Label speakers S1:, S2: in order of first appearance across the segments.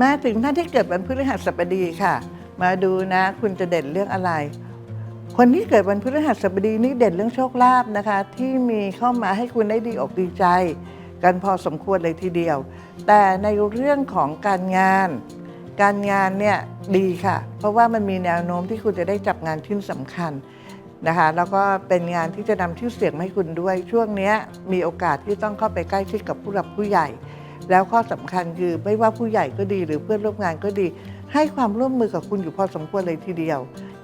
S1: มาถึงท่านที่เกิดวันพฤหัสบดีค่ะ มาดูนะคุณจะเด่นเรื่องอะไร คนที่เกิดวันพฤหัสบดีนี่เด่นเรื่องโชคลาภนะคะ ที่มีเข้ามาให้คุณได้ดีอกดีใจ กันพอสมควรเลยทีเดียว แต่ในเรื่องของการงาน การงานเนี่ยดีค่ะ เพราะว่ามันมีแนวโน้มที่คุณจะได้จับงานชิ้นสำคัญนะคะแล้วก็เป็นงานที่จะนำชื่อเสียงให้คุณด้วย ช่วงนี้มีโอกาสที่ต้องเข้าไปใกล้ชิดกับผู้หลักผู้ใหญ่ แล้วข้อสำคัญคือไม่ว่าผู้ใหญ่ก็ดีหรือเพื่อนร่วมงานก็ดี ให้ความร่วมมือกับคุณอยู่พอสมควรเลยทีเดียว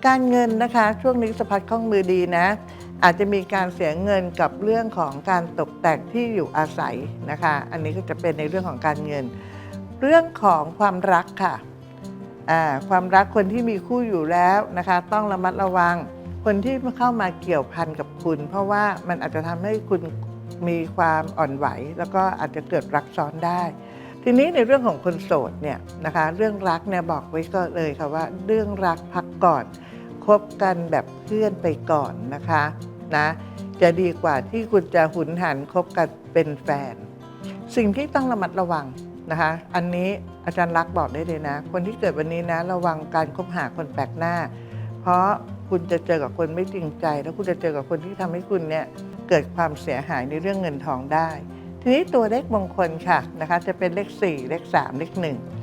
S1: การเงินนะคะ ช่วงนี้สะพัดคล่องมือดีนะ อาจจะมีการเสียเงินกับเรื่องของการตกแต่งที่อยู่อาศัยนะคะ อันนี้ก็จะเป็นในเรื่องของการเงิน เรื่องของความรักค่ะความรักคนที่มีคู่อยู่แล้วนะคะ ต้องระมัดระวังคนที่เข้ามาเกี่ยวพันกับคุณ เพราะว่ามันอาจจะทำให้คุณ มีความอ่อนไหว แล้วก็อาจจะเกิดรักซ้อนได้ ทีนี้ในเรื่องของคนโสดเนี่ยนะคะ เรื่องรักเนี่ยบอกไว้ก็เลยค่ะว่า เรื่องรักพักก่อนคบกันแบบเพื่อนไปก่อนนะคะนะจะดีกว่าที่คุณจะหุนหันคบกันเป็นแฟน สิ่งที่ต้องระมัดระวังนะคะ อันนี้อาจารย์รักษ์บอกได้เลยนะ คนที่เกิดวันนี้นะ ระวังการคบหาคนแปลกหน้า เพราะคุณจะเจอกับคนไม่จริงใจ แล้วคุณจะเจอกับคนที่ทำให้คุณเนี่ย เกิดความเสียหายในเรื่องเงินทองได้ ทีนี้ตัวเลขมงคลค่ะนะคะจะเป็นเลข 4 เลข 3 เลข 1